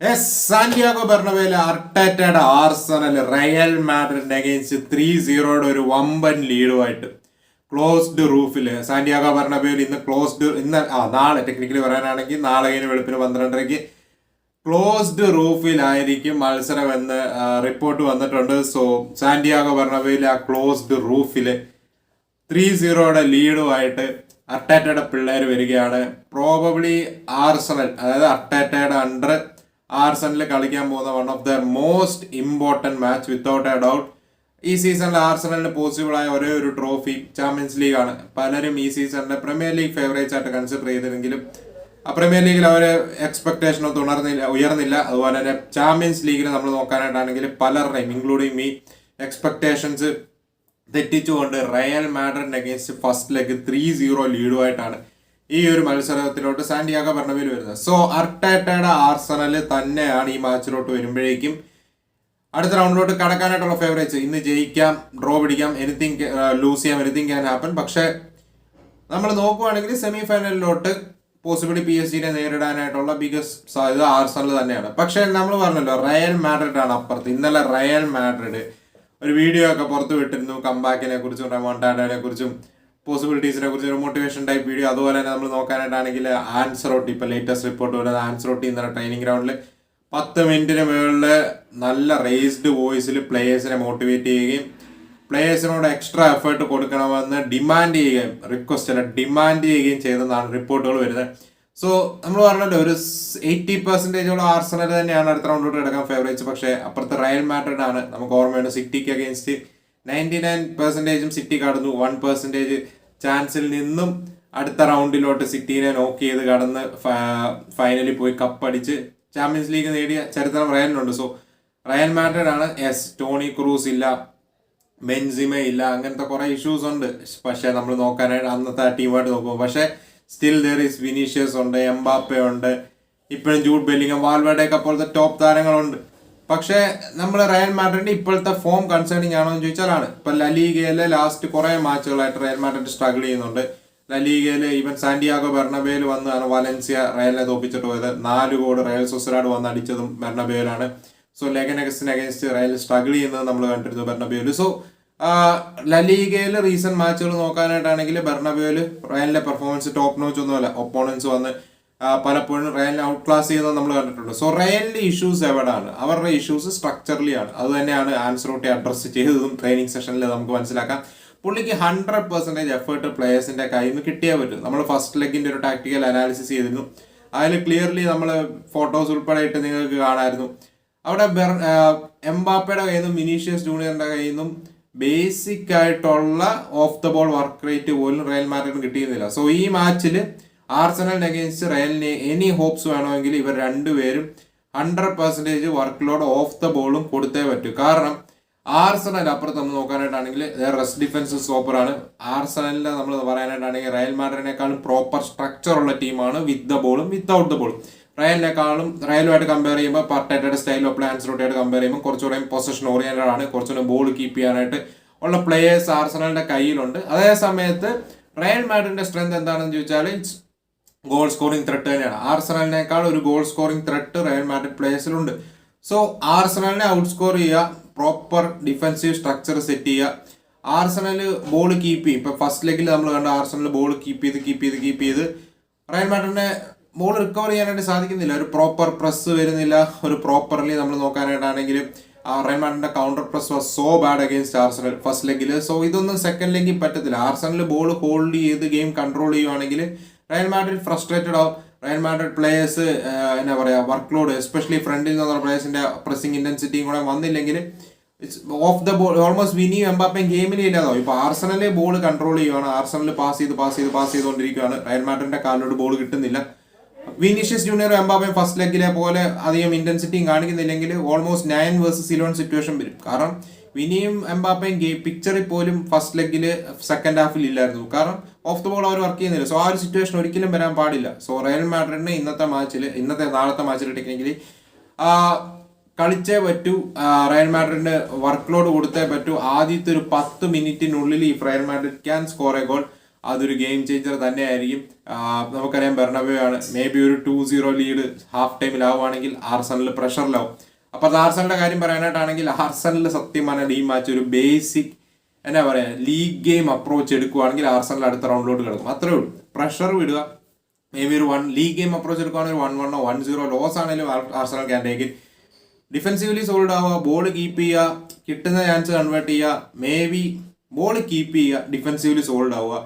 Santiago Bernabeu അർട്ടേറ്റയുടെ Arsenal Real Madrid against three സീറോയുടെ ഒരു വമ്പൻ ലീഡുമായിട്ട് closed റൂഫിൽ Santiago ബെർണബേൽ ഇന്ന് ക്ലോസ്ഡ് ഇന്ന് ആ നാളെ ടെക്നിക്കലി പറയാനാണെങ്കിൽ നാളെ കഴിഞ്ഞ് വെളുപ്പിന് പന്ത്രണ്ടരയ്ക്ക് ക്ലോസ്ഡ് റൂഫിലായിരിക്കും മത്സരം എന്ന് റിപ്പോർട്ട് വന്നിട്ടുണ്ട്. സോ സാന്റിയാഗോ ബെർണബേൽ ആ ക്ലോസ്ഡ് റൂഫിൽ ത്രീ സീറോയുടെ ലീഡുമായിട്ട് അർട്ടാറ്റയുടെ പിള്ളേർ വരികയാണ്. പ്രോബബ്ലി ആർസണൽ അതായത് അർട്ടാറ്റയുടെ അണ്ടർ ആർസണൽ കളിക്കാൻ പോകുന്ന one of the most important match without a doubt ഈ സീസണിൽ ആർസണലിന് പോസിബിളായ ഒരേ ഒരു ട്രോഫി ചാമ്പ്യൻസ് ലീഗാണ് പലരും ഈ സീസണിലെ പ്രീമിയർ ലീഗ് ഫേവറേറ്റ്സ് ആയിട്ട് കൺസിഡർ ചെയ്തിരുന്നെങ്കിലും പ്രീമിയർ ലീഗിൽ അവർ എക്സ്പെക്ടേഷനോ തുണർന്നില്ല ഉയർന്നില്ല. അതുപോലെ തന്നെ ചാമ്പ്യൻസ് ലീഗിൽ നമ്മൾ നോക്കാനായിട്ടാണെങ്കിൽ പലരുടെയും including me expectations തെറ്റിച്ചുകൊണ്ട് Real Madrid against first leg three zero ലീഡുമായിട്ടാണ് ഈ ഒരു മത്സരത്തിലോട്ട് സാന്റിയാഗോ ബെർണബിൽ വരുന്നത്. സോ അർട്ടേറ്റയുടെ ആർസണൽ തന്നെയാണ് ഈ മാച്ചിലോട്ട് വരുമ്പോഴേക്കും അടുത്ത റൗണ്ടിലോട്ട് കടക്കാനായിട്ടുള്ള ഫേവറേറ്റ്സ് ഇന്ന് ജയിക്കാം ഡ്രോ പിടിക്കാം എനിത്തിങ് ലൂസ് ചെയ്യാം എനിത്തിങ് ക്യാൻ ഹാപ്പൻ പക്ഷേ നമ്മൾ നോക്കുവാണെങ്കിൽ സെമി ഫൈനലിലോട്ട് പോസിബിളി പി എസ് ജിനെ നേരിടാനായിട്ടുള്ള ബിഗസ്റ്റ് സാധ്യത ആർസണൽ തന്നെയാണ്. പക്ഷേ നമ്മൾ പറഞ്ഞല്ലോ റയൽ മാഡ്രിഡ് ആണ് അപ്പുറത്ത്. ഇന്നലെ റയൽ മാഡ്രിഡ് ഒരു വീഡിയോ ഒക്കെ പുറത്തു വിട്ടിരുന്നു കമ്പാക്കിനെ കുറിച്ചും റെമോണ്ടാഡനെ കുറിച്ചും. പോസിബിലിറ്റീസിനെ കുറിച്ച് ഒരു മോട്ടിവേഷൻ ടൈപ്പ് വീഡിയോ അതുപോലെ തന്നെ നമ്മൾ നോക്കാനായിട്ടാണെങ്കിൽ ആൻസർ ആൻസറോട്ടി ഇപ്പോൾ ലേറ്റസ്റ്റ് റിപ്പോർട്ട് വരുന്നത് ആൻസറോട്ടി ഇന്നലെ ട്രെയിനിങ് ഗ്രൗണ്ടിൽ പത്ത് മിനിറ്റിന് മുകളിൽ നല്ല റേസ്ഡ് വോയിസിൽ പ്ലേയേഴ്സിനെ മോട്ടിവേറ്റ് ചെയ്യുകയും പ്ലേയേഴ്സിനോട് എക്സ്ട്രാ എഫേർട്ട് കൊടുക്കണമെന്ന് ഡിമാൻഡ് ചെയ്യുകയും റിക്വസ്റ്റ് അല്ല ഡിമാൻഡ് ചെയ്യുകയും ചെയ്തെന്നാണ് റിപ്പോർട്ടുകൾ വരുന്നത്. സോ നമ്മൾ പറഞ്ഞല്ലോ ഒരു എയ്റ്റി പെർസെന്റേജോളം ആർസണൽ തന്നെയാണ് അടുത്ത റൗണ്ടിലോട്ട് എടുക്കാൻ ഫേവറേറ്റ്സ് പക്ഷേ അപ്പുറത്ത് റയൽ മാറ്റഡാണ് നമുക്ക് ഓർമ്മയുണ്ട് സിറ്റിക്ക് അഗേൻസ്റ്റ് നയന്റി നയൻ പെർസെന്റേജും സിറ്റി കടന്നു. വൺ പെർസെന്റേജ് ചാൻസിൽ നിന്നും അടുത്ത റൗണ്ടിലോട്ട് സിറ്റീനെ നോക്ക് ചെയ്ത് കടന്ന് ഫൈനലിൽ പോയി കപ്പടിച്ച് ചാമ്പ്യൻസ് ലീഗ് നേടിയ ചരിത്രം റയലിനുണ്ട് സോ റയൽ മാഡ്രിഡ് ആണ് എസ് ടോണി ക്രൂസ് ഇല്ല. ബെൻസിമ ഇല്ല. അങ്ങനത്തെ കുറെ ഇഷ്യൂസ് ഉണ്ട്. പക്ഷേ നമ്മൾ നോക്കാനായിട്ട് അന്നത്തെ ആ ടീമായിട്ട് നോക്കുമ്പോൾ പക്ഷേ സ്റ്റിൽ ദർ ഈസ് വിനീഷ്യസ് ഉണ്ട് എംബാപ്പെ ഉണ്ട്. ഇപ്പോഴും ജൂഡ് ബെല്ലിങ്ങം വാൽവേഡയൊക്കെ പോലത്തെ ടോപ്പ് താരങ്ങളുണ്ട്. പക്ഷേ നമ്മൾ റയൽ മാഡ്രിഡിന്റെ ഇപ്പോഴത്തെ ഫോം കൺസേണിങ് ആണോ എന്ന് ചോദിച്ചാലാണ്. ഇപ്പൊ ലലീഗയിലെ ലാസ്റ്റ് കുറെ മാച്ചുകളായിട്ട് റയൽ മാഡ്രിഡ് സ്ട്രഗിൾ ചെയ്യുന്നുണ്ട്. ലലീഗയിൽ ഈവൻ സാന്റിയാഗോ ബെർണബേൽ വന്നാണ് വലൻസിയ റയലിനെ തോപ്പിച്ചിട്ട് പോയത്. നാല് ഗോൾ റയൽ സൊസറാഡ് വന്ന് അടിച്ചതും ബെർണബേലാണ് സോ ലെഗനഗസിന് അഗേൻസ്റ്റ് റയൽ സ്ട്രഗിൾ ചെയ്യുന്നത് നമ്മൾ കണ്ടിരുന്നു ബെർണബേൽ സോ ലലീഗയിലെ റീസെന്റ് മാച്ചുകൾ നോക്കാനായിട്ടാണെങ്കിൽ ബെർണബേൽ റയലിന്റെ പെർഫോമൻസ് ടോപ്പ് നോച്ച് ഒന്നുമല്ല. ഒപ്പോണൻസ് വന്ന് പലപ്പോഴും റയലിനെ ഔട്ട് ക്ലാസ് ചെയ്യുന്നത് നമ്മൾ കണ്ടിട്ടുണ്ട്. സോ റയലിന്റെ ഇഷ്യൂസ് എവിടെയാണ് അവരുടെ ഇഷ്യൂസ് സ്ട്രക്ചറലി ആണ്. അത് തന്നെയാണ് ആൻസറോട്ടി അഡ്രസ്സ് ചെയ്തതും ട്രെയിനിങ് സെഷനിൽ നമുക്ക് മനസ്സിലാക്കാം. പുള്ളിക്ക് ഹൺഡ്രഡ് പെർസെന്റേജ് എഫേർട്ട് പ്ലേയേഴ്സിന്റെ കയ്യിൽ നിന്ന് കിട്ടിയേ പറ്റും. നമ്മൾ ഫസ്റ്റ് ലെഗിന്റെ ഒരു ടാക്ടിക്കൽ അനാലിസിസ് ചെയ്തിരുന്നു. അതിൽ ക്ലിയർലി നമ്മൾ ഫോട്ടോസ് ഉൾപ്പെടെ ഇട്ട് നിങ്ങൾക്ക് കാണായിരുന്നു. അവിടെ ബെർ എംബാപ്പയുടെ കയ്യിൽ നിന്നും വിനീഷ്യസ് ജൂനിയറിന്റെ കയ്യിൽ നിന്നും ബേസിക് ആയിട്ടുള്ള off the ball work rate പോലും റയൽ മാഡ്രിഡിന് കിട്ടിയിരുന്നില്ല. സോ ഈ മാച്ചിൽ ആർസണലിന് അഗേൻസ്റ്റ് റയലിന് എനി ഹോപ്സ് വേണമെങ്കിൽ ഇവർ രണ്ടുപേരും hundred percentage work load off the ബോളും കൊടുത്തേ പറ്റൂ. കാരണം ആർസണൽ അപ്പുറത്ത് നമ്മൾ നോക്കാനായിട്ടാണെങ്കിൽ റെസ്റ്റ് ഡിഫൻസ് സൂപ്പറാണ് ആർസണലിന്റെ നമ്മൾ പറയാനായിട്ടാണെങ്കിൽ റയൽ മാഡ്രിഡിനേക്കാളും പ്രോപ്പർ സ്ട്രക്ചർ ഉള്ള ടീമാണ് വിത്ത് ദ ബോളും വിത്തൗട്ട് ദ ബോളും റയലിനേക്കാളും റയലുമായിട്ട് കമ്പയർ ചെയ്യുമ്പോൾ പർട്ടേറ്റയുടെ സ്റ്റൈൽ ഓഫ് പ്ലാൻസ് റോട്ടായിട്ട് കമ്പയർ ചെയ്യുമ്പോൾ കുറച്ചുകൂടെ പൊസിഷൻ ഓറിയന്റഡ് ആണ്. കുറച്ചുകൂടെ ബോൾ കീപ്പ് ചെയ്യാനായിട്ട് ഉള്ള പ്ലേയേഴ്സ് ആർസണലിന്റെ കയ്യിലുണ്ട്. അതേ സമയത്ത് റയൽ മാഡ്രിഡിന്റെ സ്ട്രെങ്ത് എന്താണെന്ന് ചോദിച്ചാൽ ഗോൾ സ്കോറിംഗ് ത്രെട്ട് തന്നെയാണ്. ആർസണലിനേക്കാൾ ഒരു goal scoring threat Real Madrid പ്ലേയേഴ്സിലുണ്ട് so ആർസണലിനെ ഔട്ട് സ്കോർ ചെയ്യുക പ്രോപ്പർ ഡിഫൻസീവ് സ്ട്രക്ചർ സെറ്റ് ചെയ്യുക. ആർസണൽ ബോൾ കീപ്പ് ചെയ്യും. ഇപ്പൊ ഫസ്റ്റ് ലെഗിൽ നമ്മൾ കണ്ട ആർസണൽ ബോൾ കീപ്പ് ചെയ്ത് കീപ്പ് ചെയ്ത് കീപ്പ് ചെയ്ത്. റയൽ മാഡ്രിഡിനെ ബോൾ റിക്കവർ ചെയ്യാനായിട്ട് സാധിക്കുന്നില്ല. ഒരു പ്രോപ്പർ പ്രസ് വരുന്നില്ല. ഒരു പ്രോപ്പർലി നമ്മൾ നോക്കാനായിട്ടാണെങ്കിൽ Real മാഡ്രിഡിന്റെ counter press was so bad against Arsenal first ലെഗിൽ so ഇതൊന്നും സെക്കൻഡ് ലെഗിൽ പറ്റത്തില്ല. ആർസണൽ ബോൾ ഹോൾഡ് ചെയ്ത് ഗെയിം കൺട്രോൾ ചെയ്യുവാണെങ്കിൽ റയൽ മാഡ്രിഡ് ഫ്രസ്ട്രേറ്റഡ് ആവും റയൽ മാഡ്രിഡ് പ്ലേയേഴ്സ് എന്നാ പറയുക വർക്ക് ലോഡ് എസ്പെഷ്യലി ഫ്രണ്ടിൽ നിന്നുള്ള പ്ലേയേഴ്സിന്റെ പ്രസിംഗ് ഇന്റൻസിറ്റിയും കൂടെ വന്നില്ലെങ്കിൽ it's off the ball almost വിനിയും എംബാപ്പയും ഗെയിമിൽ ഇല്ലാതാവും. ഇപ്പോൾ ആർസണലെ ബോൾ കൺട്രോൾ ചെയ്യുകയാണ് ആർസണൽ പാസ് ചെയ്ത് പാസ് ചെയ്ത് പാസ് ചെയ്തുകൊണ്ടിരിക്കുകയാണ് റയൽ മാഡ്രിഡിന്റെ കാലിലോട്ട് ബോൾ കിട്ടുന്നില്ല. വിനീഷ്യസ് ജൂനിയറും എംബാപ്പയും ഫസ്റ്റ് ലെഗിലെ പോലെ അധികം ഇന്റൻസിറ്റിയും കാണിക്കുന്നില്ലെങ്കിൽ almost nine versus eleven situation വരും. കാരണം വിനിയും എംബാപ്പയും ഗെയിം പിക്ചറിൽ പോലും ഫസ്റ്റ് ലെഗിൽ സെക്കൻഡ് ഹാഫിൽ ഇല്ലായിരുന്നു. കാരണം ഓഫ് ദ ബോൾ അവർ വർക്ക് ചെയ്യുന്നില്ല. സോ ആ ഒരു സിറ്റുവേഷൻ ഒരിക്കലും വരാൻ പാടില്ല. സോ റയൽ മാഡ്രിഡിന് ഇന്നത്തെ മാച്ചിൽ ഇന്നത്തെ നാളത്തെ മാച്ചിൽ ടെക്നിക്കലി കളിച്ചേ പറ്റൂ. റയൽ മാഡ്രിഡിന് വർക്ക് ലോഡ് കൊടുത്തേ പറ്റൂ. ആദ്യത്തെ ഒരു പത്ത് മിനിറ്റിനുള്ളിൽ ഈ Real Madrid can score a goal അതൊരു ഗെയിം ചേഞ്ചർ തന്നെയായിരിക്കും. നമുക്കറിയാം ബെർണബേ ആണ്. മേ ബി ഒരു two zero lead half time ടൈമിലാവുകയാണെങ്കിൽ Arsenal പ്രഷറിലാവും അപ്പോൾ അത് ആർസണലിന്റെ കാര്യം പറയാനായിട്ടാണെങ്കിൽ ആർസണലിൽ സത്യം പറഞ്ഞാൽ ഈ മാച്ച് ഒരു ബേസിക് എന്നാ പറയാ ലീഗ് ഗെയിം അപ്രോച്ച് എടുക്കുകയാണെങ്കിൽ ആർസണൽ അടുത്ത റൗണ്ടിലോട്ട് കിടക്കും. അത്രേ ഉള്ളൂ. പ്രഷർ വിടുക. മേ ബി ഒരു വൺ ലീഗ് ഗെയിം അപ്രോച്ച് എടുക്കുകയാണെങ്കിൽ വൺ വണ്ണോ വൺ സീറോ ലോസ് ആണെങ്കിലും Arsenal can take defensively solid ആവുക ബോൾ കീപ്പ് ചെയ്യുക കിട്ടുന്ന ചാൻസ് കൺവേർട്ട് ചെയ്യുക മേ ബി ബോൾ കീപ്പ് ചെയ്യുക ഡിഫെൻസീവ്ലി സോൾഡ് ആവുക.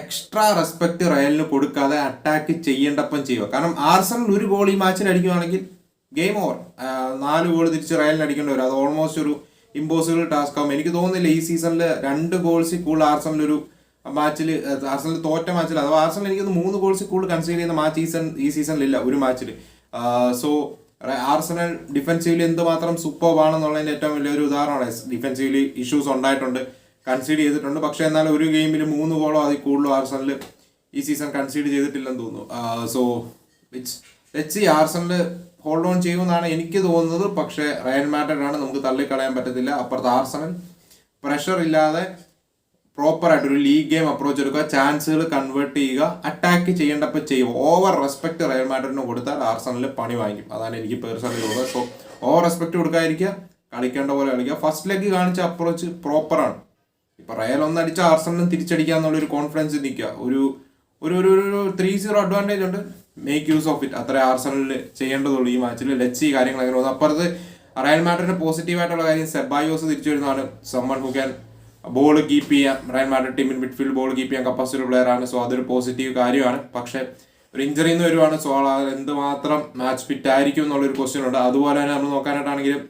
എക്സ്ട്രാ റെസ്പെക്ട് റയലിന് കൊടുക്കാതെ അറ്റാക്ക് ചെയ്യേണ്ടപ്പം ചെയ്യുക. കാരണം ആർസണൽ ഒരു ഗോൾ ഈ മാച്ചിൽ അടിക്കുകയാണെങ്കിൽ ഗെയിം ഓവർ നാല് ഗോൾ തിരിച്ച് റയലിന് അടിക്കേണ്ടി വരും. അത് ഓൾമോസ്റ്റ് ഒരു ഇമ്പോസിബിൾ ടാസ്ക് ആവും. എനിക്ക് തോന്നുന്നില്ല ഈ സീസണിൽ രണ്ട് ഗോൾസിൽ കൂടുതൽ ആർസണൽ ഒരു മാച്ചിൽ ആർസണൽ തോറ്റ മാച്ചിൽ അഥവാ ആർസണൽ എനിക്ക് മൂന്ന് ഗോൾസിൽ കൂടുതൽ കൺസീഡ് ചെയ്യുന്ന മാച്ച് ഈ സീസൺ ഈ സീസണിലില്ല ഒരു മാച്ചിൽ സോ ആർസണൽ ഡിഫെൻസീവ്ലി എന്തുമാത്രം സൂപ്പർ ആണെന്നുള്ളതിന്റെ ഏറ്റവും വലിയൊരു ഉദാഹരണമാണ്. ഡിഫെൻസീവ്ലി ഇഷ്യൂസ് ഉണ്ടായിട്ടുണ്ട് കൺസീഡ് ചെയ്തിട്ടുണ്ട്. പക്ഷേ എന്നാൽ ഒരു ഗെയിമിൽ മൂന്ന് ഗോളോ അതിൽ കൂടുതലും ആർസണൽ ഈ സീസൺ കൺസീഡ് ചെയ്തിട്ടില്ലെന്ന് തോന്നുന്നു. So it's let's Arsenal hold on ചെയ്യുമെന്നാണ് എനിക്ക് തോന്നുന്നത്. പക്ഷേ റയൽ മാഡ്രിഡ് ആണ് നമുക്ക് തള്ളിക്കളയാൻ പറ്റത്തില്ല. അപ്പുറത്ത് ആർസണൽ പ്രഷർ ഇല്ലാതെ പ്രോപ്പറായിട്ട് ഒരു ലീഗ് ഗെയിം അപ്രോച്ച് എടുക്കുക. ചാൻസുകൾ കൺവേർട്ട് ചെയ്യുക. അറ്റാക്ക് ചെയ്യേണ്ടപ്പോൾ ചെയ്യും ഓവർ റെസ്പെക്ട് റയൽ മാഡ്രിഡിന് കൊടുത്താൽ ആർസണലിൽ പണി വാങ്ങിക്കും. അതാണ് എനിക്ക് പേഴ്സണലി തോന്നുന്നത് സോ ഓവർ റെസ്പെക്ട് കൊടുക്കാതിരിക്കുക. കളിക്കേണ്ട പോലെ കളിക്കുക. ഫസ്റ്റ് ലെഗ് കാണിച്ച അപ്രോച്ച് പ്രോപ്പറാണ് ഇപ്പൊ റയൽ ഒന്ന് അടിച്ച ആർസണലും തിരിച്ചടിക്കുക എന്നുള്ളൊരു കോൺഫിഡൻസ് നിൽക്കുക. ഒരു ഒരു ഒരു ത്രീ സീറോ അഡ്വാന്റേജ് ഉണ്ട്. മേക്ക് യൂസ് ഓഫ് ഇറ്റ് അത്ര ആർസണലിൽ ചെയ്യേണ്ടതുള്ളൂ ഈ മാച്ചിൽ ലെച്ചി കാര്യങ്ങൾ അങ്ങനെ പോകുന്നു. അപ്പുറത്ത് റയൽ മാഡ്രിഡിന് പോസിറ്റീവായിട്ടുള്ള കാര്യം സെബായോസ് തിരിച്ചു വരുന്നതാണ്. Someone who can ball keep ചെയ്യാം റയൽ മാഡ്രിഡ് ടീമിൽ മിഡ്ഫീൽഡ് ബോൾ കീപ്പ് ചെയ്യാൻ കപ്പാസിറ്റി പ്ലെയർ ആണ്. സോ അതൊരു പോസിറ്റീവ് കാര്യമാണ്. പക്ഷേ ഒരു ഇഞ്ചറി നിന്ന് വരുവാണ്. സോ എന്തുമാത്രം മാച്ച് ഫിറ്റ് ആയിരിക്കും എന്നുള്ളൊരു ക്വസ്റ്റ്യൻ ഉണ്ട്. അതുപോലെ തന്നെ നമ്മൾ നോക്കാനായിട്ടാണെങ്കിലും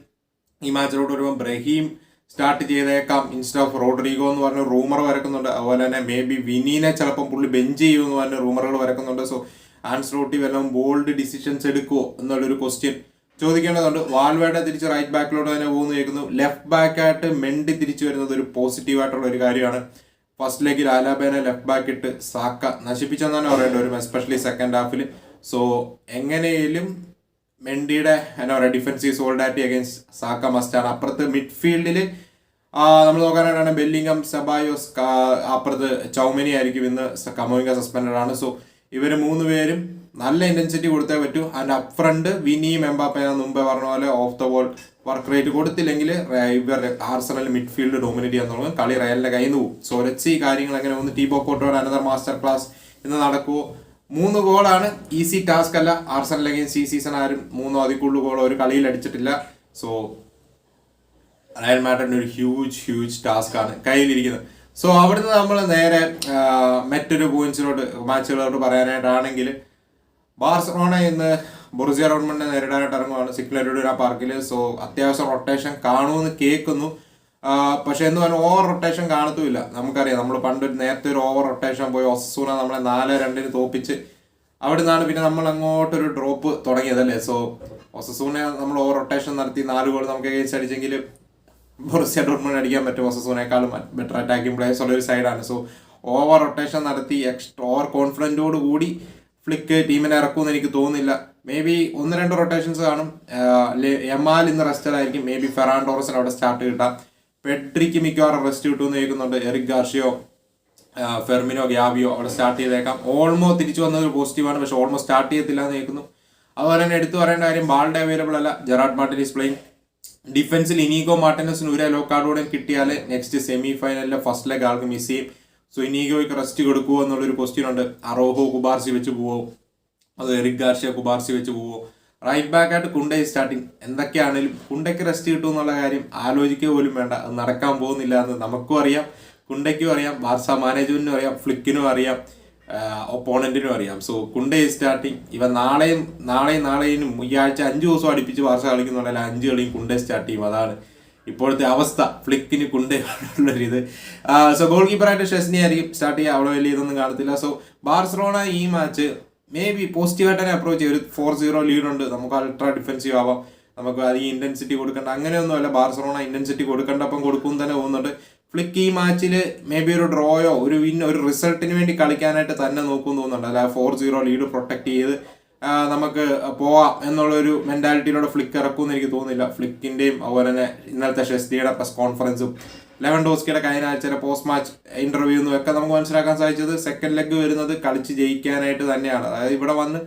ഈ മാച്ചിലോട്ട് വരുമ്പോൾ ബ്രഹീം സ്റ്റാർട്ട് ചെയ്തേക്കാം. ഇൻസ്റ്റ ഓഫ് റോഡ്രിഗോ എന്ന് പറഞ്ഞ റൂമർ വരക്കുന്നുണ്ട്. അതുപോലെ തന്നെ മേ ബി വിനീനെ ചിലപ്പം പുള്ളി ബെഞ്ച് ചെയ്യുമെന്ന് പറഞ്ഞ റൂമറുകൾ വരക്കുന്നുണ്ട്. സോ ആൻസ്ലോട്ടി വല്ലതും ബോൾഡ് ഡിസിഷൻസ് എടുക്കുമോ എന്നുള്ളൊരു ക്വസ്റ്റ്യൻ ചോദിക്കേണ്ടതുണ്ട് വാൽവേടെ തിരിച്ച് റൈറ്റ് ബാക്കിലോട്ട് തന്നെ പോകുന്നു കേൾക്കുന്നു. ലെഫ്റ്റ് ബാക്കായിട്ട് മെൻഡി തിരിച്ചു വരുന്നത് ഒരു പോസിറ്റീവ് ആയിട്ടുള്ള ഒരു കാര്യമാണ്. ഫസ്റ്റ് ലെഗിൽ ആലാബേനെ ലെഫ്റ്റ് ബാക്ക് ഇട്ട് സാക്ക നശിപ്പിച്ചെന്ന് തന്നെ പറയേണ്ടി വരും എസ്പെഷ്യലി സെക്കൻഡ് ഹാഫിൽ സോ എങ്ങനെയും മെൻഡിയുടെ എന്നാ പറയുക ഡിഫൻസീവ് സോൾഡാറ്റി അഗൈൻസ്റ്റ് സാക്ക മസ്റ്റാണ് അപ്പുറത്ത് മിഡ്ഫീൽഡിൽ നമ്മൾ നോക്കാനായിട്ടാണ് ബെല്ലിംഗം സെബായോസ് അപ്പുറത്ത് ചൗമനി ആയിരിക്കും ഇന്ന് കമോയിങ്ക സസ്പെൻഡഡ് ആണ്. സോ ഇവർ മൂന്ന് പേരും നല്ല ഇന്റൻസിറ്റി കൊടുത്തേ പറ്റൂ. അതിന്റെ അപ് ഫ്രണ്ട് വിനിയും എംബാപ്പ ഞാൻ മുമ്പേ പറഞ്ഞ പോലെ off the ball work rate കൊടുത്തില്ലെങ്കിൽ ഇവർ ആർസണൽ മിഡ്ഫീൽഡ് ഡോമിനേറ്റ് ചെയ്യാൻ തുടങ്ങും. കളി റയലിന്റെ കയ്യിൽ നിന്ന് പോകും. സോ ലെറ്റ്സ് കാര്യങ്ങൾ എങ്ങനെ ഒന്ന് ടീ കോട്ടോ അനദർ മാസ്റ്റർ ക്ലാസ് ഇന്ന് നടക്കുമോ മൂന്ന് ഗോളാണ് ഈസി ടാസ്ക് അല്ല. ആർസണൽ അഗൈൻസ്റ്റ് ഈ സീസൺ ആരും മൂന്നോ അതിൽ കൂടുതൽ ഗോൾ ഒരു കളിയിൽ അടിച്ചിട്ടില്ല. സോ റയൽ മാഡ്രിഡിന് ഒരു ഹ്യൂജ് ഹ്യൂജ് ടാസ്ക് ആണ്. കയ്യിലിരിക്കുന്നത്. സോ അവിടുന്ന് നമ്മൾ നേരെ മറ്റൊരു പോയിന്റ്സിലോട്ട് മാച്ചുകളോട്ട് പറയാനായിട്ടാണെങ്കിൽ ബാർസലോണ ഇന്ന് ബൊറുസിയ ഡോട്ട്മണ്ടിനെ നേരിടാനായിട്ട് ഇറങ്ങുവാണ്. സിക്ലരുടെ പാർക്കിൽ സോ അത്യാവശ്യം റൊട്ടേഷൻ കാണുമെന്ന് കേൾക്കുന്നു. പക്ഷെ എന്ന് പറഞ്ഞാൽ ഓവർ റൊട്ടേഷൻ കാണത്തുമില്ല. നമുക്കറിയാം നമ്മൾ പണ്ടൊരു നേരത്തെ ഒരു ഓവർ റൊട്ടേഷൻ പോയി ഒസൂന നമ്മളെ നാല് രണ്ടിന് തോപ്പിച്ച് അവിടെ നിന്നാണ് പിന്നെ നമ്മൾ അങ്ങോട്ടൊരു ഡ്രോപ്പ് തുടങ്ങിയതല്ലേ സോ ഒസസൂനെ നമ്മൾ ഓവർ റൊട്ടേഷൻ നടത്തി നാല് ഗോൾ നമുക്ക് കേസ് അടിച്ചെങ്കിൽ ബൊറുസിയ ഡോർട്ട്മണ്ട് അടിക്കാൻ പറ്റും ഒസസൂനേക്കാളും ബെറ്റർ അറ്റാക്കിംഗ് പ്ലേയേഴ്സ് ഉള്ള ഒരു സൈഡാണ് സോ ഓവർ റൊട്ടേഷൻ നടത്തി എക്സ്ട്രാ ഓവർ കോൺഫിഡന്റോട് കൂടി ഫ്ലിക്ക് ടീമിനെ ഇറക്കുമെന്ന് എനിക്ക് തോന്നുന്നില്ല. മേ ബി ഒന്ന് രണ്ട് റൊട്ടേഷൻസ് കാണും. എം ആൽ യമാൽ ഇന്ന് റെസ്റ്റഡായിരിക്കും മേ ബി ഫെറാൻ ടോറസിന് അവിടെ സ്റ്റാർട്ട് കിട്ടാം. പെട്രിക്ക് മിക്കവാറും റെസ്റ്റ് കിട്ടുമെന്ന് കേൾക്കുന്നുണ്ട്. എറിക് ഗാർഷിയോ ഫെർമിനോ ഗ്യാബിയോ അവിടെ സ്റ്റാർട്ട് ചെയ്തേക്കാം. ഓൾമോ തിരിച്ചു വന്നത് ഒരു പോസിറ്റീവാണ് പക്ഷെ ഓൾമോ സ്റ്റാർട്ട് ചെയ്യത്തില്ല എന്ന് കേൾക്കുന്നു. അതുപോലെ തന്നെ എടുത്തു പറയേണ്ട കാര്യം ബാളിന്റെ അവൈലബിൾ അല്ല. ജെറാഡ് മാർട്ടിൻ ഈസ് പ്ലേയിങ് ഡിഫൻസിൽ ഇനീഗോ മാർട്ടിനസിന് ഒരു യെല്ലോ കാർഡോടെ കിട്ടിയാൽ നെക്സ്റ്റ് സെമി ഫൈനലിലെ ഫസ്റ്റ് ലെഗ് ആൾക്ക് മിസ് ചെയ്യും. സോ ഇനീഗോയ്ക്ക് റെസ്റ്റ് കൊടുക്കുമോ എന്നുള്ളൊരു ക്വസ്റ്റ്യൻ ഉണ്ട്. അറോഹോ കുബാർസി വെച്ച് പോവോ? അത് എറിക് ഗാർഷ്യ കുബാർസി വെച്ച് പോവോ? റൈറ്റ് ബാക്ക് ആയിട്ട് കുണ്ടേ സ്റ്റാർട്ടിങ് എന്തൊക്കെയാണെങ്കിലും കുണ്ടയ്ക്ക് റെസ്റ്റ് കിട്ടും എന്നുള്ള കാര്യം ആലോചിക്കുക പോലും വേണ്ട. അത് നടക്കാൻ പോകുന്നില്ല എന്ന് നമുക്കും അറിയാം. കുണ്ടയ്ക്കും അറിയാം. ബാർസ മാനേജ്മെന്റിനും അറിയാം. ഫ്ലിക്കിനും അറിയാം. ഒപ്പോണന്റിനും അറിയാം. സോ കുണ്ടേ സ്റ്റാർട്ടിങ് ഇവ നാളെയും നാളെയും നാളെയും ഈ ആഴ്ച അഞ്ച് ദിവസം അടുപ്പിച്ച് വാർഷ കളിക്കുന്നുണ്ടെങ്കിൽ അഞ്ച് കളിയും കുണ്ടേ സ്റ്റാർട്ട് ചെയ്യും. അതാണ് ഇപ്പോഴത്തെ അവസ്ഥ. ഫ്ലിക്കിന് കൊണ്ടുള്ളൊരു ഇത്. സോ ഗോൾ കീപ്പറായിട്ട് ഷെസ്നി ആയിരിക്കും. സ്റ്റാർട്ട് ചെയ്യുക അവിടെ വലിയ ഇതൊന്നും കാണത്തില്ല. സോ ബാർസലോണ ഈ മാച്ച് മേ ബി പോസിറ്റീവായിട്ട് തന്നെ അപ്രോച്ച് ചെയ്യും. ഒരു ഫോർ സീറോ ലീഡുണ്ട് നമുക്ക് അൾട്രാ ഡിഫെൻസീവ് ആവാം. നമുക്ക് അധികം ഇന്റൻസിറ്റി കൊടുക്കേണ്ട. അങ്ങനെയൊന്നുമല്ല. ബാർസലോണ ഇന്റൻസിറ്റി കൊടുക്കേണ്ടപ്പം കൊടുക്കും തന്നെ പോകുന്നുണ്ട്. ഫ്ലിക്ക് ഈ മാച്ചിൽ മേ ബി ഒരു ഡ്രോയോ ഒരു വിൻ ഒരു റിസൾട്ടിന് വേണ്ടി കളിക്കാനായിട്ട് തന്നെ നോക്കും തോന്നുന്നുണ്ട്. അല്ല ഫോർ സീറോ ലീഡ് പ്രൊട്ടക്ട് ചെയ്ത് നമുക്ക് പോവാം എന്നുള്ളൊരു മെന്റാലിറ്റിയിലൂടെ ഫ്ലിക്ക് ഇറക്കുമെന്ന് എനിക്ക് തോന്നുന്നില്ല. ഫ്ലിക്കിന്റെയും അതുപോലെ തന്നെ ഇന്നലത്തെ ഷെസ്തിയുടെ പ്രസ് കോൺഫറൻസും ലെവൻ ഡോസ്കിയുടെ കഴിഞ്ഞ ആഴ്ചയിലെ പോസ്റ്റ് മാച്ച് ഇന്റർവ്യൂ എന്നും ഒക്കെ നമുക്ക് മനസ്സിലാക്കാൻ സാധിച്ചത് സെക്കൻഡ് ലെഗ് വരുന്നത് കളിച്ച് ജയിക്കാനായിട്ട് തന്നെയാണ്. അതായത് ഇവിടെ വന്ന്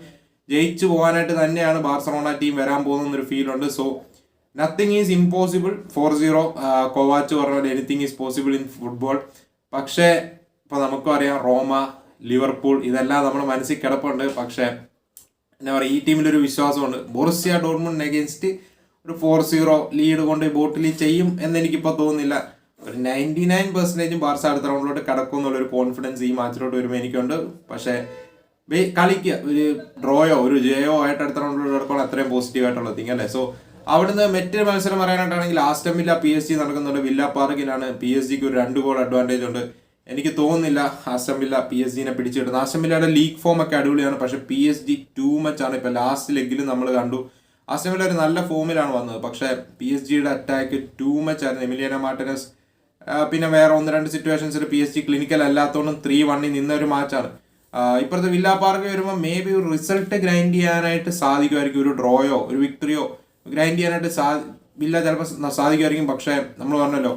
ജയിച്ചു പോകാനായിട്ട് തന്നെയാണ് ബാർസലോണ ടീം വരാൻ പോകുന്ന ഒരു ഫീൽ ഉണ്ട്. So nothing is impossible four zero Kovac പറഞ്ഞ anything is possible in football പക്ഷേ ഇപ്പൊ നമുക്കും അറിയാം റോമ ലിവർപൂൾ ഇതെല്ലാം നമ്മുടെ മനസ്സിൽ കിടപ്പുണ്ട്. പക്ഷേ എന്താ പറയുക ഈ ടീമിലൊരു വിശ്വാസമുണ്ട്. ബോർസിയ ഡോർമുണ്ട് അഗേൻസ്റ്റ് ഒരു ഫോർ സീറോ ലീഡ് കൊണ്ട് ബോട്ടിൽ ചെയ്യും എന്ന് എനിക്കിപ്പോൾ തോന്നുന്നില്ല. ഒരു നയന്റി നയൻ പെർസെന്റേജും ബാർസ അടുത്ത റൗണ്ടിലോട്ട് കിടക്കും എന്നുള്ളൊരു കോൺഫിഡൻസ് ഈ മാച്ചിലോട്ട് വരുമ്പോൾ എനിക്കുണ്ട്. പക്ഷേ കളിക്കുക ഒരു ഡ്രോയോ ഒരു ജയോ ആയിട്ട് അടുത്ത റൗണ്ടിലോട്ട് കിടക്കണം അത്രയും പോസിറ്റീവ് ആയിട്ടുള്ള തിങ് അല്ലേ? സോ അവിടുന്ന് മറ്റൊരു മത്സരം പറയാനായിട്ടാണെങ്കിൽ Aston Villa P S G നടക്കുന്നുണ്ട്. വില്ല പാർക്കിലാണ് പി എസ് ജിക്ക് ഒരു രണ്ട് ഗോൾ അഡ്വാന്റേജ് ഉണ്ട്. എനിക്ക് തോന്നുന്നില്ല ആസ്റ്റം വില്ല പി എസ് ജിനെ പിടിച്ചിടുന്നത്. ആസ്റ്റം വില്ലയുടെ ലീഗ് ഫോം ഒക്കെ അടിപൊളിയാണ് പക്ഷെ P S G too much ആണ്. ഇപ്പൊ ലാസ്റ്റ് ലെഗിൽ നമ്മൾ കണ്ടു. ആസ്റ്റം വില്ല ഒരു നല്ല ഫോമിലാണ് വന്നത് പക്ഷെ പി എസ് ജിയുടെ അറ്റാക്ക് ടൂ മച്ച് ആയിരുന്നു. എമിലിയന മാർട്ടിനസ് പിന്നെ വേറെ ഒന്ന് രണ്ട് സിറ്റുവേഷൻസിൽ പി എസ് ജി ക്ലിനിക്കൽ അല്ലാത്തതുകൊണ്ടും ത്രീ വണ്ണിൽ നിന്ന ഒരു മാച്ചാണ് ഇപ്പോഴത്തെ വില്ല പാർക്ക് വരുമ്പോൾ മേ ബി ഒരു റിസൾട്ട് ഗ്രൈൻഡ് ചെയ്യാനായിട്ട് സാധിക്കുമായിരിക്കും. ഒരു ഡ്രോയോ ഒരു വിക്ടറിയോ ഗ്രൈൻഡ് ചെയ്യാനായിട്ട് സാ ചിലപ്പോൾ സാധിക്കുമായിരിക്കും. പക്ഷേ നമ്മൾ പറഞ്ഞല്ലോ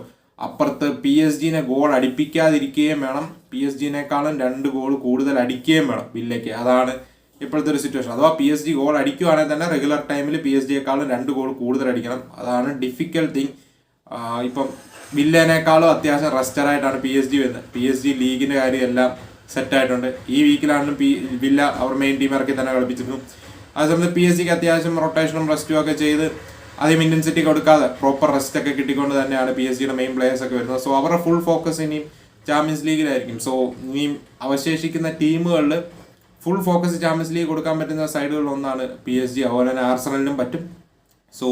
അപ്പുറത്ത് പി എസ് ജിനെ ഗോൾ അടിപ്പിക്കാതിരിക്കുകയും വേണം. പി എസ് ജിനേക്കാളും രണ്ട് ഗോൾ കൂടുതൽ അടിക്കുകയും വേണം വില്ലയ്ക്ക്. അതാണ് ഇപ്പോഴത്തെ ഒരു സിറ്റുവേഷൻ അഥവാ പി എസ് ജി ഗോൾ അടിക്കുവാണെങ്കിൽ തന്നെ റെഗുലർ ടൈമിൽ പി എസ് ജിയെക്കാളും രണ്ട് ഗോൾ കൂടുതൽ അടിക്കണം. അതാണ് ഡിഫിക്കൽട്ട് തിങ് ഇപ്പം വില്ലേനേക്കാളും അത്യാവശ്യം റെസ്റ്ററായിട്ടാണ് പി എസ് ജി വരുന്നത്. പി എസ് ജി ലീഗിന്റെ കാര്യം എല്ലാം സെറ്റായിട്ടുണ്ട് ഈ വീക്കിലാണെങ്കിലും പി വില്ല അവർ മെയിൻ ടീം ഇറക്കി തന്നെ കളിപ്പിച്ചിരുന്നു. അതേസമയത്ത് പി എസ് സിക്ക് അത്യാവശ്യം റൊട്ടേഷനും റെസ്റ്റും ഒക്കെ ചെയ്ത് അധികം ഇന്റൻസിറ്റി കൊടുക്കാതെ പ്രോപ്പർ റെസ്റ്റ് ഒക്കെ കിട്ടിക്കൊണ്ട് തന്നെയാണ് പി എസ് സിയുടെ മെയിൻ പ്ലേയേഴ്സ് ഒക്കെ വരുന്നത്. സോ അവരുടെ ഫുൾ ഫോക്കസ് ഇനിയും ചാമ്പ്യൻസ് ലീഗിലായിരിക്കും സോ ഇനിയും അവശേഷിക്കുന്ന ടീമുകളിൽ ഫുൾ ഫോക്കസ് ചാമ്പ്യൻസ് ലീഗ് കൊടുക്കാൻ പറ്റുന്ന സൈഡുകളിൽ ഒന്നാണ് പി എസ് ജി അതുപോലെ തന്നെ ആർസണലിനും പറ്റും. സോ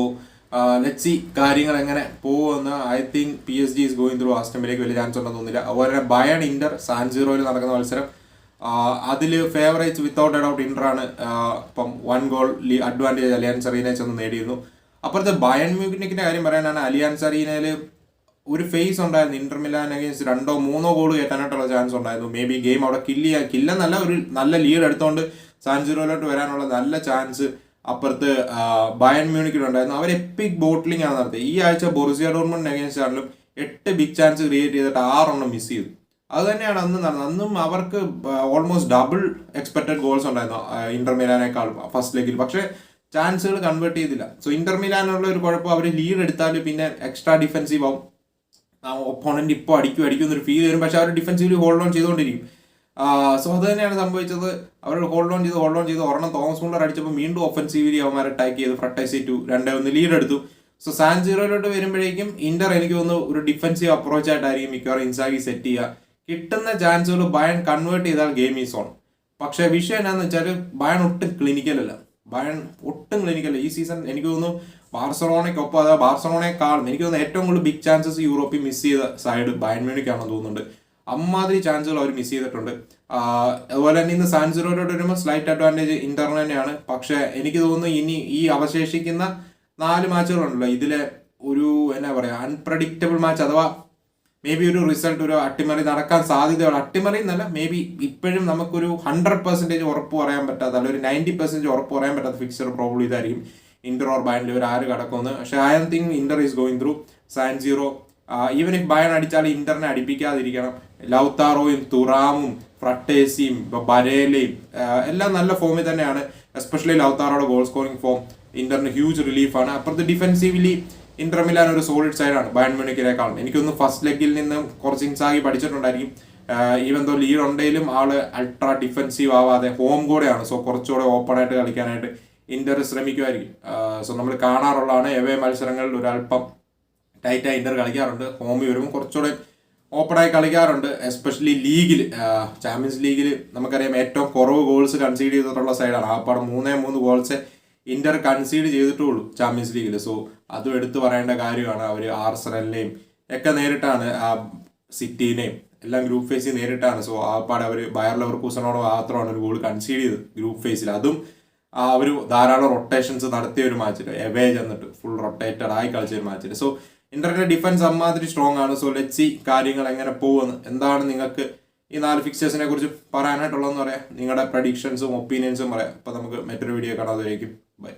ലെറ്റ് സി കാര്യങ്ങൾ എങ്ങനെ പോകുമെന്ന് I think P S G is going through ആസ്റ്റമിലേക്ക് വലിയ ചാൻസ് ഉണ്ടെന്ന് തോന്നുന്നില്ല. അതുപോലെ തന്നെ ബയൺ ഇന്റർ സാൻ സീറോയിൽ നടക്കുന്ന മത്സരം. അതിൽ favourites without a doubt Inter ആണ്. ഇപ്പം one goal advantage Allianz Arena ചെന്ന് നേടിയിരുന്നു. അപ്പുറത്തെ ബയൺ മ്യൂണിക്കിന്റെ കാര്യം പറയാനാണ്. അലിയാൻസ് അറീനയിൽ ഒരു ഫേസ് ഉണ്ടായിരുന്നു. ഇന്റർ മിലാൻ അഗേൻസ്റ്റ് രണ്ടോ മൂന്നോ ഗോൾ കയറ്റാനായിട്ടുള്ള ചാൻസ് ഉണ്ടായിരുന്നു. മേ ബി ഗെയിം അവിടെ കില്ല് ചെയ്യാൻ കില്ലെന്നല്ല ഒരു നല്ല ലീഡ് എടുത്തുകൊണ്ട് സാൻസിറോയിലോട്ട് വരാനുള്ള നല്ല ചാൻസ് അപ്പുറത്ത് ബയൺ മ്യൂണിക്കിലുണ്ടായിരുന്നു അവർ എപ്പിക് ബോട്ടിലിംഗ് ആണ് നടത്തിയത്. ഈ ആഴ്ച ബൊറുസിയ ഡോർമണ്ട് അഗേൻസ്റ്റ് ആണെങ്കിലും എട്ട് ബിഗ് ചാൻസ് ക്രിയേറ്റ് ചെയ്തിട്ട് ആറെണ്ണം മിസ് ചെയ്തു. അത് തന്നെയാണ് അന്ന് നടന്നത്. അന്നും അവർക്ക് ഓൾമോസ്റ്റ് ഡബിൾ എക്സ്പെക്റ്റഡ് ഗോൾസ് ഉണ്ടായിരുന്നു. ഇന്റർ മിലാനേക്കാൾ ഫസ്റ്റ് ലെഗിൽ പക്ഷേ ചാൻസുകൾ കൺവേർട്ട് ചെയ്തില്ല. സോ ഇന്റർ മിലാനുള്ള ഒരു കുഴപ്പം അവർ ലീഡ് എടുത്താൽ പിന്നെ എക്സ്ട്രാ ഡിഫെൻസീവ് ആവും. ഒപ്പോണന്റ് ഇപ്പോൾ അടിക്കും അടിക്കും എന്നൊരു ഫീൽ വരും. പക്ഷെ അവർ ഡിഫെൻസീവ്ലി ഹോൾഡ് ഓൺ ചെയ്തുകൊണ്ടിരിക്കും. സോ അത് തന്നെയാണ് സംഭവിച്ചത്. അവർ ഹോൾഡ് ഓൺ ചെയ്ത് ഹോൾഡ് ഓൺ ചെയ്ത് ഒരെണ്ണം തോമസ് മുള്ളർ അടിച്ചപ്പോൾ വീണ്ടും ഒഫൻസീവ്ലി അവന്മാർ അറ്റാക്ക് ചെയ്ത് ഫ്രട്ടൈസ് ടു രണ്ടേ ഒന്ന് ലീഡ് എടുത്തു. സോ സാൻ സീറോയിലോട്ട് വരുമ്പോഴേക്കും ഇന്റർ എനിക്ക് തോന്നുന്നു ഒരു ഡിഫൻസീവ് അപ്രോച്ച് ആയിട്ടായിരിക്കും മിക്കവാറും ഇൻസാഗി സെറ്റ് ചെയ്യുക. കിട്ടുന്ന ചാൻസുകൾ ബയൺ കൺവേർട്ട് ചെയ്താൽ ഗെയിം ഈസ് ഓൺ പക്ഷേ വിഷയം എന്നാന്ന് വെച്ചാൽ ബയൺ ഒട്ടും ക്ലിനിക്കലല്ല ബയൺ ഒട്ടും ക്ലിനിക്കല്ല ഈ സീസൺ എനിക്ക് തോന്നുന്നു ബാർസലോണയ്ക്കൊപ്പം അതായത് ബാർസലോണയെക്കാളും എനിക്ക് തോന്നുന്നു ഏറ്റവും കൂടുതൽ ബിഗ് ചാൻസസ് യൂറോപ്പിൽ മിസ് ചെയ്ത സൈഡ് ബയൺ മ്യൂണിക്കാണെന്ന് തോന്നുന്നുണ്ട്. അമ്മാതിരി ചാൻസുകൾ അവർ മിസ് ചെയ്തിട്ടുണ്ട്. അതുപോലെ തന്നെ ഇന്ന് സാൻസിറോയോട് വരുമ്പോൾ സ്ലൈറ്റ് അഡ്വാന്റേജ് ഇന്റർണൽ തന്നെയാണ്. പക്ഷേ എനിക്ക് തോന്നുന്നു ഇനി ഈ അവശേഷിക്കുന്ന നാല് മാച്ചുകളുണ്ടല്ലോ ഇതിലെ ഒരു എന്നാ പറയുക അൺപ്രഡിക്റ്റബിൾ മാച്ച് അഥവാ മേ ബി ഒരു റിസൾട്ട് ഒരു അട്ടിമറി നടക്കാൻ സാധ്യതയുള്ള അട്ടിമറി എന്നല്ല മേ ബി ഇപ്പോഴും നമുക്കൊരു ഹൺഡ്രഡ് പെർസെന്റേജ് ഉറപ്പ് പറയാൻ പറ്റാത്ത അല്ലെങ്കിൽ ഒരു നയന്റി പെർസെന്റേജ് ഉറപ്പ് പറയാൻ പറ്റാത്ത ഫിക്സർ പ്രോബ്ലം ഇതായിരിക്കും. ഇന്റർ ഓർ ബയണിൽ ഒരു ആര് കടക്കുമെന്ന്. പക്ഷേ I'm think Inter is going through San Siro even if Bayern അടിച്ചാൽ ഇന്ററിനെ അടിപ്പിക്കാതിരിക്കണം. ലൗത്താറോയും തുറാമും ഫ്രട്ടേസിയും ബരേലയും എല്ലാം നല്ല ഫോമിൽ തന്നെയാണ്. എസ്പെഷ്യലി ലൗത്താറോയുടെ ഗോൾ സ്കോറിംഗ് ഫോം ഇന്ററിന് ഹ്യൂജ് റിലീഫാണ് അപ്പുറത്ത് ഡിഫെൻസീവ്ലി ഇന്റർ മിലാൻ ഒരു സോളിഡ് സൈഡ് ആണ് ബയൺ മ്യൂണിക്കിനേക്കാളും എനിക്കൊന്ന് ഫസ്റ്റ് ലെഗിൽ നിന്ന് കുറച്ച് ഇൻസാഗി പഠിച്ചിട്ടുണ്ടായിരിക്കും. ഈവൻ ദോ ലീഡ് ഉണ്ടെങ്കിലും ആൾ അൾട്രാ ഡിഫെൻസീവ് ആവാതെ ഹോം കൂടെയാണ് സോ കുറച്ചുകൂടെ ഓപ്പൺ ആയിട്ട് കളിക്കാനായിട്ട് ഇന്റർ ശ്രമിക്കുമായിരിക്കും. സോ നമ്മൾ കാണാറുള്ളതാണ് എവേ മത്സരങ്ങളിൽ ഒരല്പം ടൈറ്റായി ഇന്റർ കളിക്കാറുണ്ട്. ഹോമിൽ വരുമ്പോൾ കുറച്ചുകൂടെ ഓപ്പണായി കളിക്കാറുണ്ട്. എസ്പെഷ്യലി ലീഗിൽ ചാമ്പ്യൻസ് ലീഗിൽ നമുക്കറിയാം ഏറ്റവും കുറവ് ഗോൾസ് കൺസീഡ് ചെയ്തിട്ടുള്ള സൈഡാണ് ആ പടം മൂന്നേ മൂന്ന് ഗോൾസ് ഇന്റർ കൺസീഡ് ചെയ്തിട്ടുള്ളൂ ചാമ്പ്യൻസ് ലീഗിൽ സോ അതും എടുത്തു പറയേണ്ട കാര്യമാണ് അവർ ആർസണലിനെയും ഒക്കെ നേരിട്ടാണ് ആ സിറ്റീനെയും എല്ലാം ഗ്രൂപ്പ് ഫേസിൽ നേരിട്ടാണ്. സോ ആ പാടെ അവർ ബയർ ലെവർ കൂസണോട് മാത്രമാണ് ഒരു ഗോൾ കൺസീഡ് ചെയ്തത് ഗ്രൂപ്പ് ഫേസിൽ. അതും ആ ഒരു ധാരാളം റൊട്ടേഷൻസ് നടത്തിയ ഒരു മാച്ചിൽ എവേ ചെന്നിട്ട് ഫുൾ റൊട്ടേറ്റഡ് ആയി കളിച്ച ഒരു മാച്ചിൽ സോ ഇന്റർനെറ്റ് ഡിഫൻസ് അമ്മാതിരി സ്ട്രോങ് ആണ്. സോ ലെച്ചി കാര്യങ്ങൾ എങ്ങനെ പോകുമെന്ന് എന്താണ് നിങ്ങൾക്ക് ഈ നാല് ഫിക്സേഴ്സിനെ കുറിച്ച് പറയാനായിട്ടുള്ളതെന്ന് പറയാം. നിങ്ങളുടെ പ്രഡിക്ഷൻസും ഒപ്പീനിയൻസും പറയാം. അപ്പോൾ നമുക്ക് മറ്റൊരു വീഡിയോ കാണാതെ ബൈ